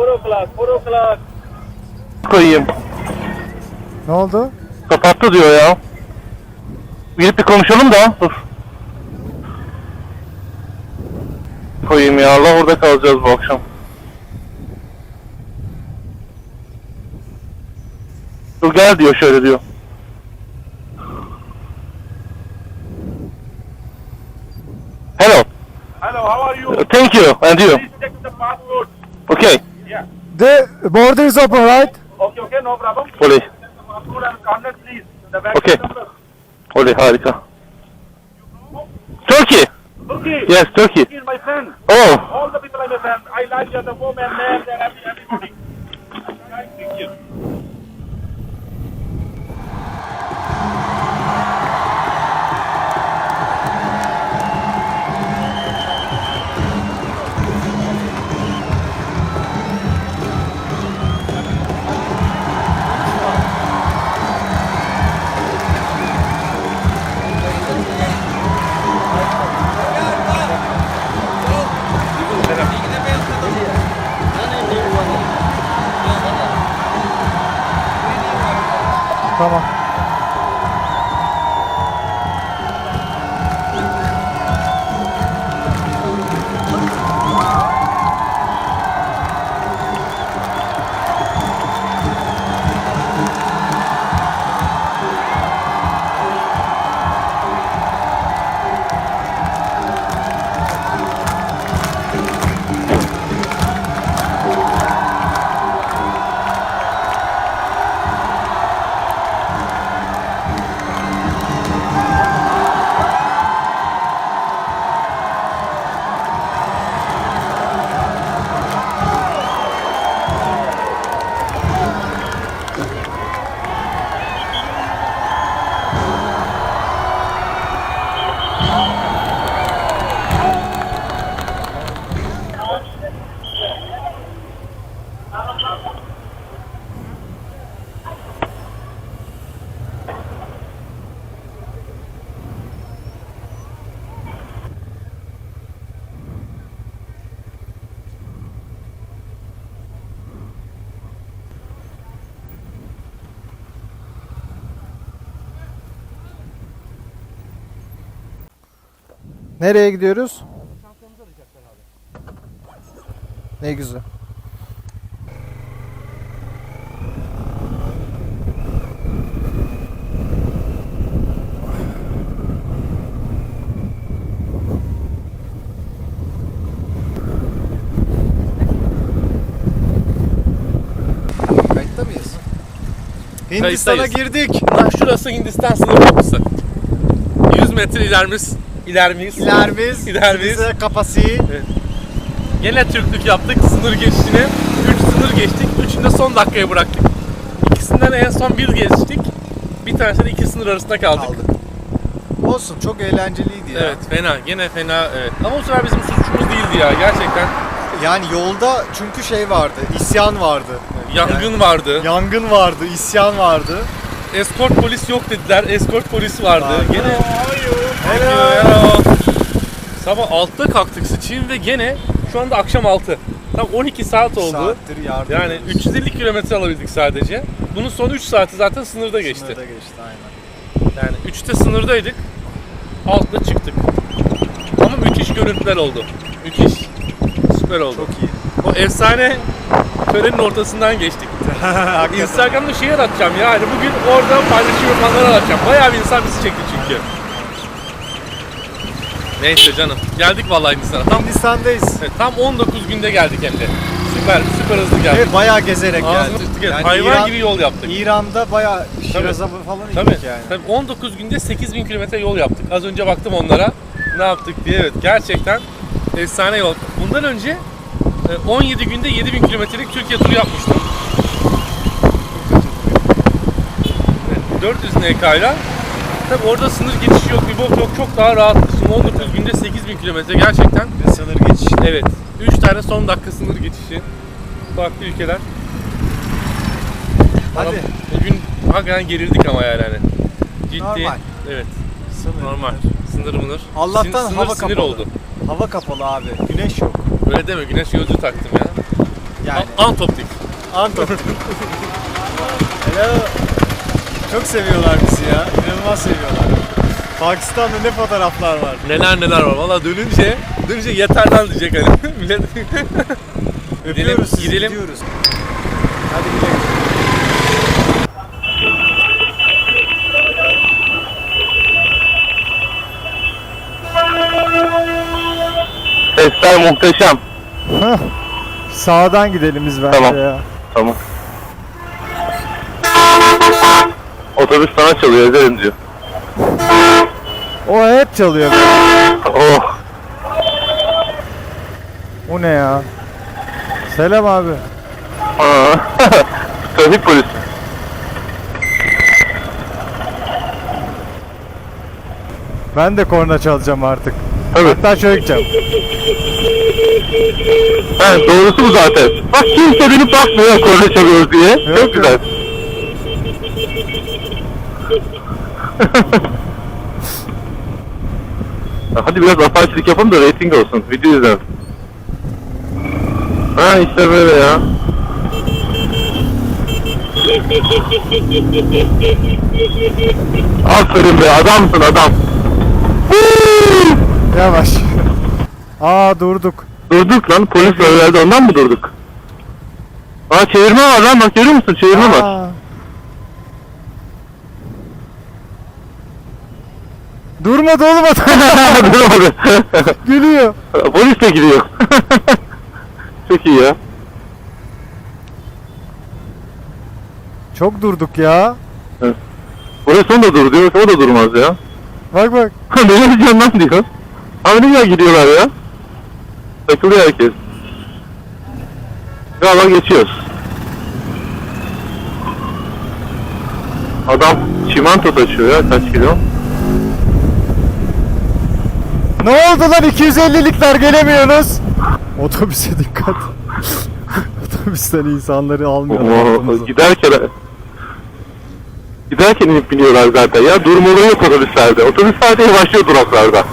4 o'clock, 4 o'clock. koyayım. Ne oldu? Kapattı diyor ya. Gidip bir konuşalım da. Dur. Koyayım ya Allah orada kalacağız bu akşam. Dur gel diyor şöyle diyor. Hello. Hello, how are you? Thank you. And you? Please check the passport. Okay. The border is open, right? Okay, okay, no problem. Oley. Contact, please. The back Okay. number. Oley harika. Turkey. Turkey. Yes, Turkey. Turkey is my friend. Oh. All the people are my friend. I like you, the woman, man, and every- everybody. Thank you. Nereye gidiyoruz? Ne güzel. Kayıtta mıyız? Hindistan'a Kayıttayız. girdik. Lan şurası Hindistan sınır kapısı. 100 metre ilerimiz. İler miyiz? İlerimiz, İler miyiz? bize kapasi. Gene Türklük yaptık sınır geçişini. 3 sınır geçtik. Üçünü de son dakikaya bıraktık. İkisinden en son bir geçtik. Bir tanesi de iki sınır arasında kaldık. Kaldık. Olsun çok eğlenceliydi ya. Evet fena. Gene fena. Evet. Ama o sefer bizim suçumuz değildi ya. Gerçekten Yani yolda çünkü şey vardı, isyan vardı. yangın vardı. Yangın vardı, isyan vardı. Eskort polis yok dediler. Eskort polis vardı. Vardı. Gene Hello. Hello. Sabah 6'da kalktık sıçayım ve gene şu anda akşam 6. Tam 12 saat oldu. Saattir yardım Yani ediyoruz. 350 kilometre alabildik sadece. Bunun son 3 saati zaten sınırda geçti. Sınırda geçti aynen. Yani 3'te sınırdaydık. 6'da çıktık. Ama müthiş görüntüler oldu. Müthiş. Süper oldu. Çok iyi. O efsane törenin ortasından geçtik. Instagram'da şey aratacağım yani bugün orada paylaşım yapanları aratacağım. Bayağı bir insan bizi çekti çünkü. Neyse canım. Geldik vallahi Hindistan'a. Tam, Hindistan'dayız. evet, tam 19 günde geldik hem de. Süper, süper hızlı geldik. Evet bayağı gezerek Ağzına geldik. evet. Yani Hayvan İran- gibi yol yaptık. İran'da bayağı Şiraz'a falan Tabii, indik yani. tabii 19 günde 8000 kilometre yol yaptık. Az önce baktım onlara. Ne yaptık diye. Evet gerçekten efsane yol. Bundan önce e, 17 günde 7000 kilometrelik Türkiye turu yapmıştım. Evet, 400 NK'yla. Tabii orada sınır geçişi yok, bir bok yok. Çok daha rahat. Şimdi 19 günde 8000 kilometre gerçekten. Ve sınır geçişi. Evet. 3 tane son dakika sınır geçişi. Farklı ülkeler. Hadi. Ama Bugün hakikaten gerildik ama yani. hani. Ciddi. Normal. Evet. Sınır. Normal. Sınır mınır. Allah'tan Sin- sınır hava sinir kapalı. oldu. Hava kapalı abi. Güneş yok. Öyle deme güneş gözlüğü taktım ya. Yani A- Antoptik. Antep. Hello. Çok seviyorlar bizi ya. İnanılmaz seviyorlar. Pakistan'da ne fotoğraflar var. Neler neler var. Valla dönünce, dönünce yeter lan diyecek hani. Millet. Öpüyoruz sizi, gidelim. gidiyoruz. Hadi gidelim. Sesler muhteşem. Sağdan gidelim biz bence Tamam. ya. Tamam. Otobüs sana çalıyor ederim diyor. O hep çalıyor. Oh. O ne ya? Selam abi. Aa. Trafik polisi. Ben de korna çalacağım artık. Tabii. Hatta şöyle gideceğim. Ha, doğrusu bu zaten. Bak kimse dönüp bakmıyor korna çalıyoruz diye. Yok, Çok güzel. Hadi biraz apaçilik yapalım da reyting olsun. Video izlen. Ha işte böyle ya. Aferin be adamsın adam. Yavaş. Aa durduk. Durduk lan polis verdi ondan mı durduk? Aa çevirme var lan bak görüyor musun çevirme var. Durmadı oğlum adam. Duramadı. Gülüyor. polis de gidiyor. Çok iyi ya. Çok durduk ya. Polis onu da dur diyor o da durmaz ya. Bak bak. ne yapacaksın lan diyor. Abi ne güzel gidiyorlar ya. Takılıyor herkes. Galiba geçiyoruz. Adam çimento taşıyor ya kaç kilo. Ne oldu lan 250'likler gelemiyorsunuz. Otobüse dikkat. Otobüsten insanları almıyorlar. Oo, giderken giderken inip biniyorlar zaten ya durmaları yok otobüslerde. Otobüslerde yavaşlıyor duraklarda.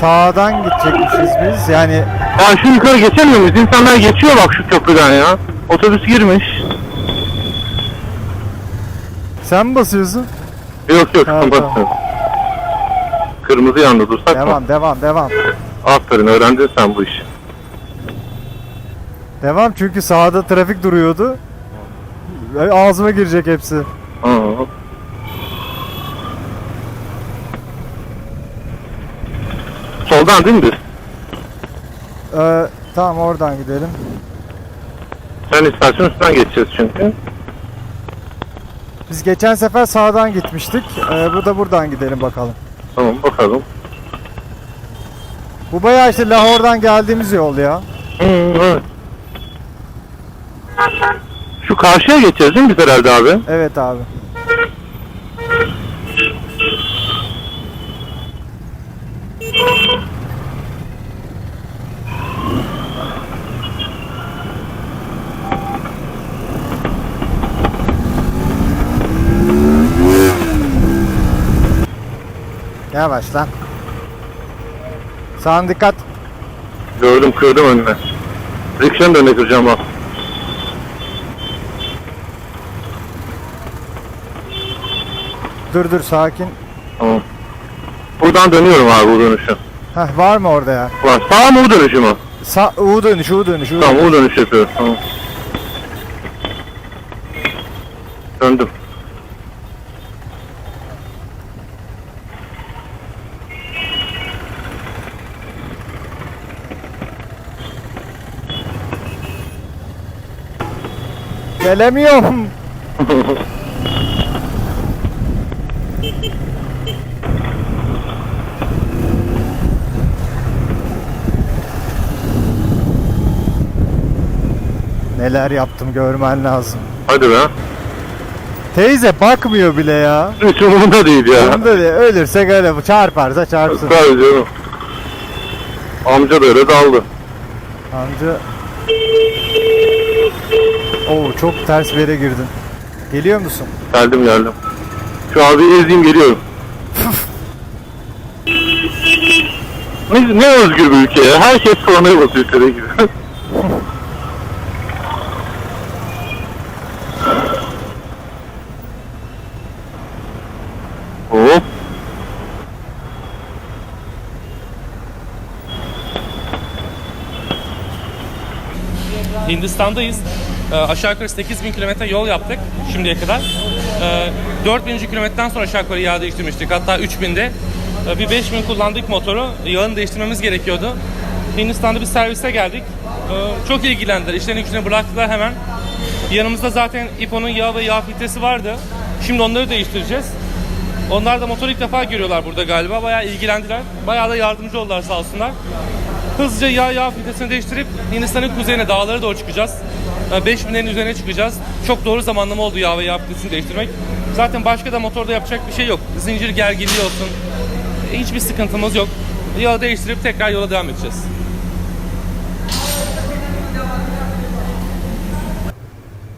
Sağdan gidecekmişiz biz. Yani Ya şu yukarı geçemiyor muyuz? İnsanlar geçiyor bak şu köprüden ya. Otobüs girmiş. sen mi basıyorsun? Yok yok Ha, kapat. tamam. Kırmızı yandı dursak mı? Devam devam devam. Aferin öğrendin sen bu işi. Devam çünkü sağda trafik duruyordu. Ve Ağzıma girecek hepsi. Soldan değil mi biz? Ee, tamam oradan gidelim. Sen istersen üstten geçeceğiz çünkü. Biz geçen sefer sağdan gitmiştik. Ee, bu da buradan gidelim bakalım. Tamam bakalım. Bu bayağı işte Lahor'dan geldiğimiz yol ya. Hı, evet. Şu karşıya geçeceğiz değil mi biz herhalde abi? Evet abi. Yavaş lan. Sağın dikkat. Gördüm kırdım önüne. Rikşanın da önüne kıracağım bak. Dur dur sakin. Tamam. Buradan dönüyorum abi bu dönüşü. Heh, var mı orada ya? Var. Sağ mı bu dönüşü mü? Sa U dönüş, U dönüş, U Tamam o dönüş yapıyoruz. Tamam. Döndüm. Gelemiyorum. Neler yaptım görmen lazım. Hadi be. Teyze bakmıyor bile ya. Hiç umurumda değil ya. Bunda diye ölürsek öyle bu çarparsa çarpsın. Tabii canım. Amca da öyle daldı. Amca. Oo çok ters bir yere girdin. Geliyor musun? Geldim geldim. Şu abi ezeyim geliyorum. ne, ne özgür bir ülke ya. Herkes kornaya basıyor ülkede gibi. Hop. Hindistan'dayız. Ee, aşağı yukarı 8000 kilometre yol yaptık şimdiye kadar. Ee, 4000. kilometreden sonra aşağı yukarı yağ değiştirmiştik. Hatta 3000'de. Ee, bir 5000 kullandık motoru. Yağını değiştirmemiz gerekiyordu. Hindistan'da bir servise geldik. Ee, çok ilgilendiler. İşlerini gücünü bıraktılar hemen. Yanımızda zaten İpo'nun yağ ve yağ filtresi vardı. Şimdi onları değiştireceğiz. Onlar da motoru ilk defa görüyorlar burada galiba. Bayağı ilgilendiler. Bayağı da yardımcı oldular sağ olsunlar. Hızlıca yağ yağ filtresini değiştirip Hindistan'ın kuzeyine dağlara doğru çıkacağız. Ee, 5000'lerin üzerine çıkacağız. Çok doğru zamanlama oldu yağ ve yağ filtresini değiştirmek. Zaten başka da motorda yapacak bir şey yok. Zincir gerginliği olsun. Hiçbir sıkıntımız yok. Yağı değiştirip tekrar yola devam edeceğiz.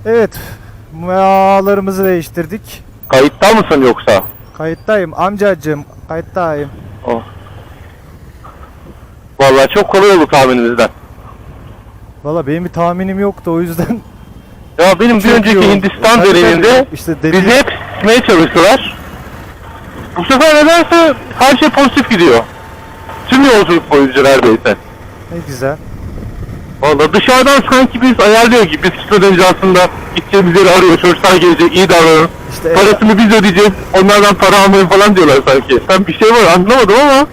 Evet. Yağlarımızı değiştirdik. Kayıtta mısın yoksa? Kayıttayım amcacığım. Kayıttayım. Oh. Vallahi çok kolay oldu tahminimizden. Valla benim bir tahminim yoktu o yüzden. Ya benim bir Çok önceki oldu. Hindistan Tabii, deneyiminde. İşte dediğim- bizi hep sıkmaya çalıştılar. Bu sefer nedense her şey pozitif gidiyor. Tüm yolculuk boyunca neredeyse. Ne güzel. Valla dışarıdan sanki biz ayarlıyor gibi biz gitmeden önce aslında gideceğimiz yeri arıyor. Çocuklar gelecek iyi davranın. İşte Parasını biz ödeyeceğiz. Onlardan para almayın falan diyorlar sanki. Ben bir şey var anlamadım ama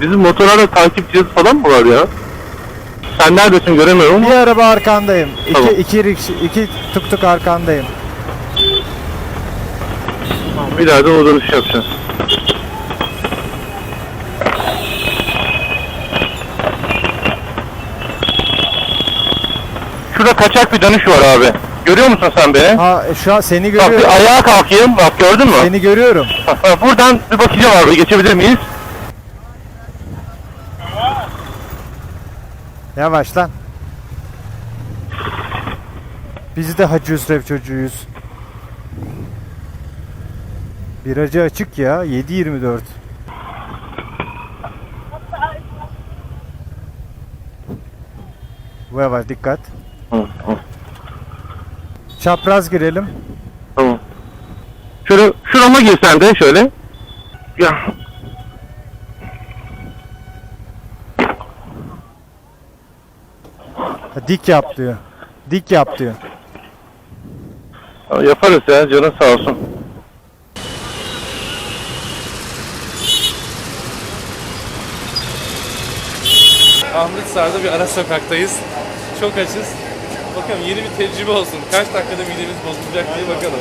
Bizim motorlarda takip cihazı falan mı var ya? Sen neredesin göremiyorum bir araba arkandayım. İki, Tamam. iki, riks- iki tuk tuk arkandayım. ileride o dönüş yapacağız. Şurada kaçak bir dönüş var abi. Görüyor musun sen beni? Ha e, şu an seni Bak görüyorum. bir ayağa kalkayım. Bak gördün mü? Seni görüyorum. Buradan bir bakacağım abi. Geçebilir miyiz? Yavaş lan. Biz de Hacı Hüsrev çocuğuyuz. Biracı açık ya. 7.24. Bu yavaş dikkat. Hı, hı, Çapraz girelim. tamam. Şöyle şurama girsen de şöyle. Ya Ha, dik yap diyor. Dik yap diyor. yaparız ya canın sağ olsun. Amritsar'da bir ara sokaktayız. Çok açız. Bakalım yeni bir tecrübe olsun. Kaç dakikada midemiz bozulacak diye bakalım.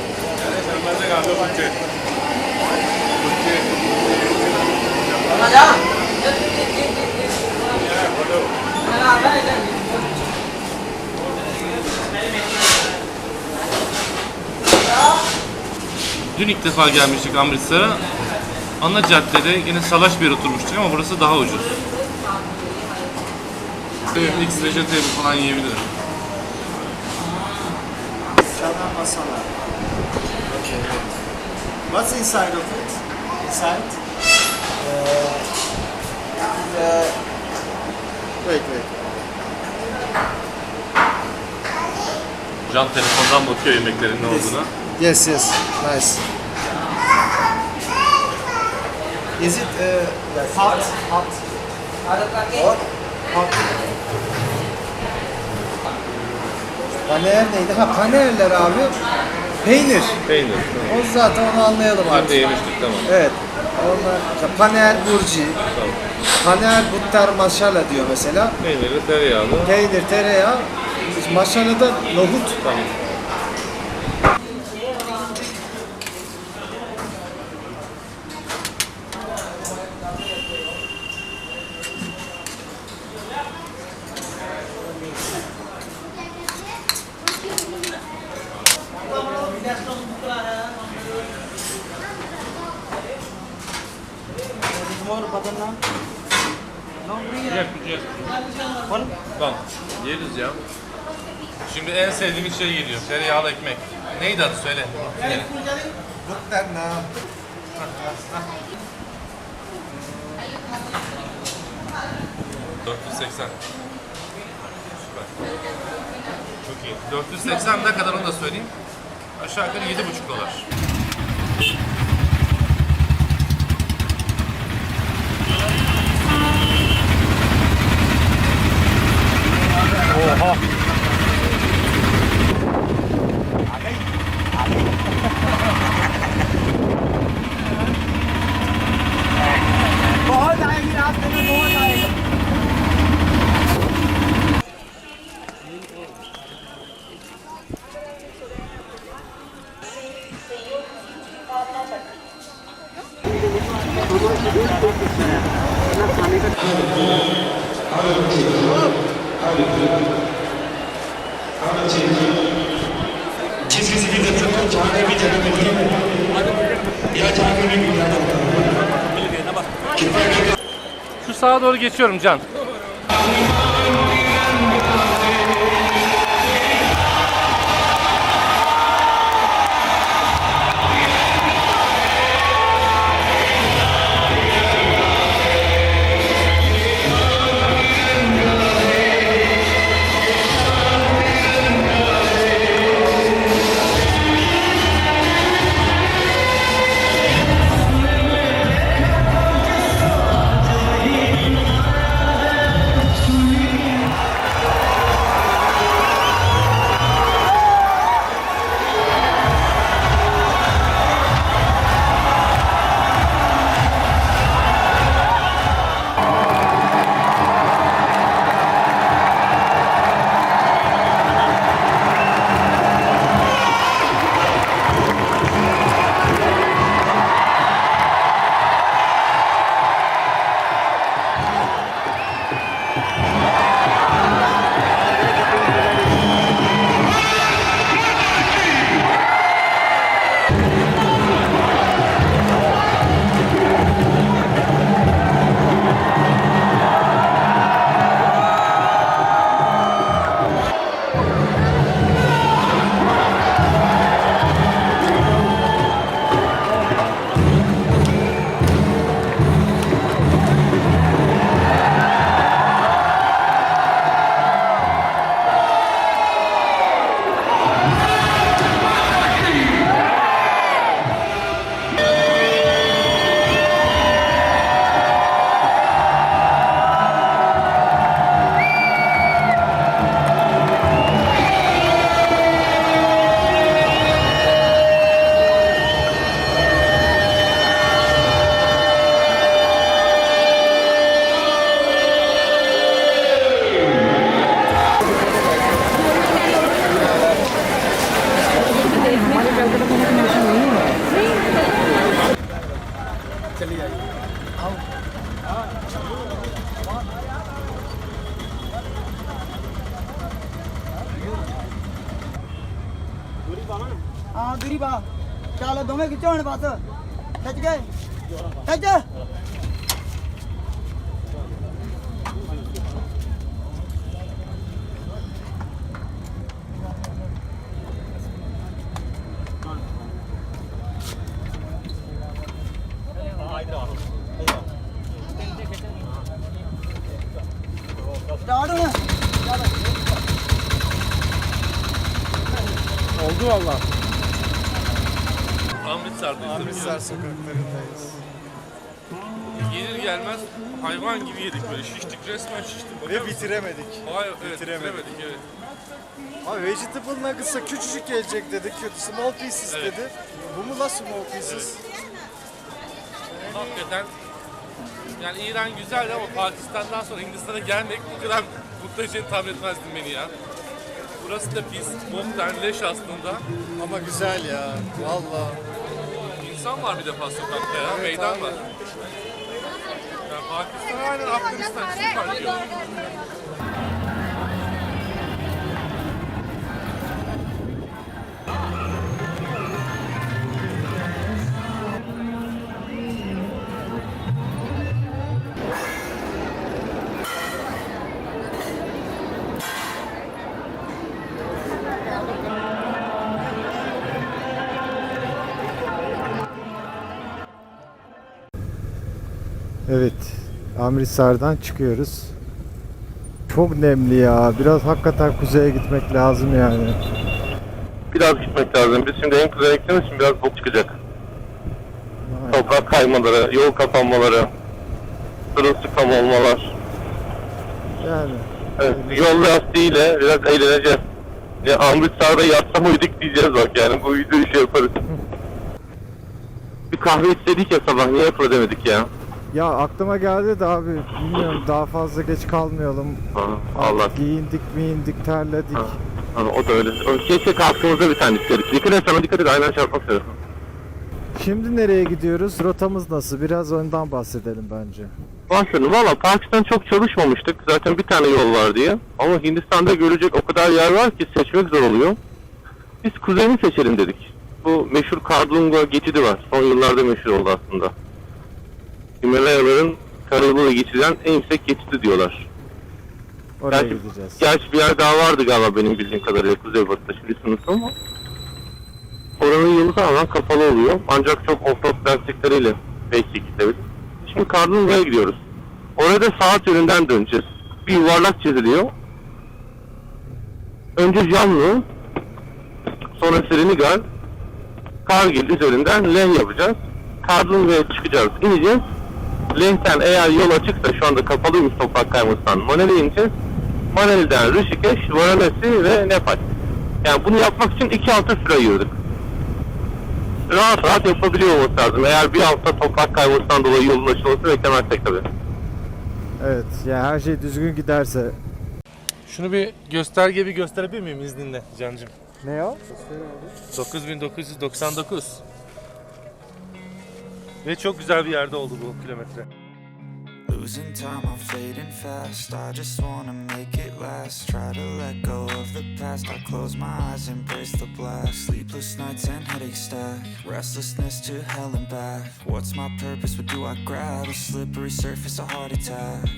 Dün ilk defa gelmiştik Amritsar'a. Ana caddede yine salaş bir yer oturmuştuk ama burası daha ucuz. X vegetable falan yiyebilirim. Chana masala. Okay. What's inside of it? Inside? Wait, wait. Can telefondan bakıyor yemeklerin ne olduğuna. Yes, yes. Nice. Is it uh, hot? Hot. Hot. Hot. Paneer neydi? Ha paneerler abi. Peynir. Peynir. O zaten onu anlayalım Dün artık. de yemiştik tamam. Evet. Onlar paneer burci. Paneer buttar maşala diyor mesela. Peynirli tereyağlı. Peynir, tereyağı. Maşala da nohut. Tamam. Yap, yap. Bak, yeriz ya. Şimdi en sevdiğim şey geliyor. Tereyağlı ekmek. Neydi adı. Söyle. 480. Süper. Çok iyi. 480 ne kadar onu da söyleyeyim. Aşağı yukarı 7,5 dolar. 哦好。Geçiyorum Can. ਹਾਂ ਦੂਰੀ ਚੱਲ ਦੋਵੇਂ ਖਿੱਚੋ ਹੁਣ ਬਸ। ਖਿੱਚ ਗਏ ਖਿੱਚ। Bitiremedik. Vay, evet, bitiremedik. bitiremedik. evet. Abi vegetable nuggets'a küçücük gelecek dedi. Kötü small pieces Evet. dedi. Bu mu la small pieces? Hakikaten yani İran güzeldi ama Pakistan'dan sonra Hindistan'a gelmek bu kadar mutlu edeceğini tahmin etmezdim beni ya. Burası da pis, boktan, leş aslında. Ama güzel ya. Valla. İnsan var bir defa sokakta ya, Evet meydan abi. var. Ya Pakistan aynen Afganistan, hiç fark yok. Amritsar'dan çıkıyoruz. Çok nemli ya. Biraz hakikaten kuzeye gitmek lazım yani. Biraz gitmek lazım. Biz şimdi en kuzeye gittiğimiz için biraz bok çıkacak. Aynen. Toprak kaymaları, yol kapanmaları, sırılsıklam olmalar. Yani Evet, yol lastiğiyle biraz eğleneceğiz. Ya Amritsar'da yatsam uyuduk diyeceğiz bak yani bu videoyu şey yaparız. Bir kahve istedik ya sabah niye yapıla demedik ya. Ya aklıma geldi de abi bilmiyorum daha fazla geç kalmayalım. Ha, Allah. Giyindik miyindik terledik. Ha, ha, o da öyle. Keşke kalktığımızda bir tane istedik. Dikkat et sana dikkat et aynen çarpmak üzere. Şimdi nereye gidiyoruz? Rotamız nasıl? Biraz ondan bahsedelim bence. Bahsedin. Valla Pakistan çok çalışmamıştık. Zaten bir tane yol var diye. Ama Hindistan'da görecek o kadar yer var ki seçmek zor oluyor. Biz kuzeyini seçelim dedik. Bu meşhur Kardunga geçidi var. Son yıllarda meşhur oldu aslında. Himalayaların karayoluyla geçilen en yüksek geçidi diyorlar. Oraya Gerçi- gideceğiz. Gerçi bir yer daha vardı galiba benim bildiğim kadarıyla Kuzeybatı'da şimdi sınıfta ama oranın yolu tamamen kapalı oluyor. Ancak çok off-road lastikleriyle belki gidebilir. Şimdi Kardunga'ya gidiyoruz. Orada saat yönünden döneceğiz. Bir yuvarlak çiziliyor. Önce Jammu, sonra Srinagar, Kargil üzerinden Leh yapacağız. Kardunga'ya çıkacağız, ineceğiz. Leh'ten eğer yol açıksa şu anda kapalıymış toprak kaymasından Manel'e ineceğiz. Manel'den Rishikesh, Varanasi ve Nepal. Yani bunu yapmak için iki hafta süre ayırdık. Rahat rahat yapabiliyor olması lazım. Eğer bir hafta toprak kaymasından dolayı yolun açılması beklemezsek tabii. Evet. Ya her şey düzgün giderse. Şunu bir gösterge bir gösterebilir miyim izninle Cancım? Ne o? 9999. Ve çok güzel bir yerde oldu bu kilometre. Losing time, I'm fading fast. I just wanna make it last. Try to let go of the past. I close my eyes, embrace the black. Sleepless nights and headaches stack. Restlessness to hell and back. What's my purpose? What do I grab? A slippery surface, a heart attack.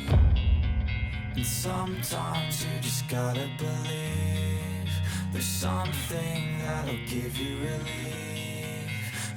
And sometimes you just gotta believe there's something that'll give you relief.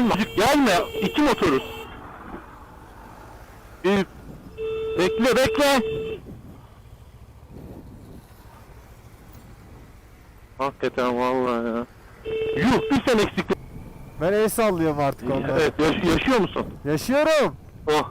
Gelme gelme. İki motoruz. Bir... Bekle bekle. Hakikaten vallahi ya. Yuh bir sen eksiktin. Ben el sallıyorum artık onlara. Evet yaş- yaşıyor musun? Yaşıyorum. Oh.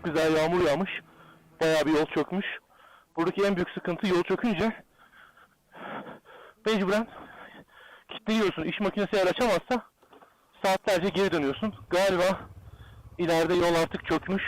Çok güzel yağmur yağmış. Bayağı bir yol çökmüş. Buradaki en büyük sıkıntı yol çökünce mecburen kilitliyorsun. İş makinesi eğer açamazsa saatlerce geri dönüyorsun. Galiba ileride yol artık çökmüş.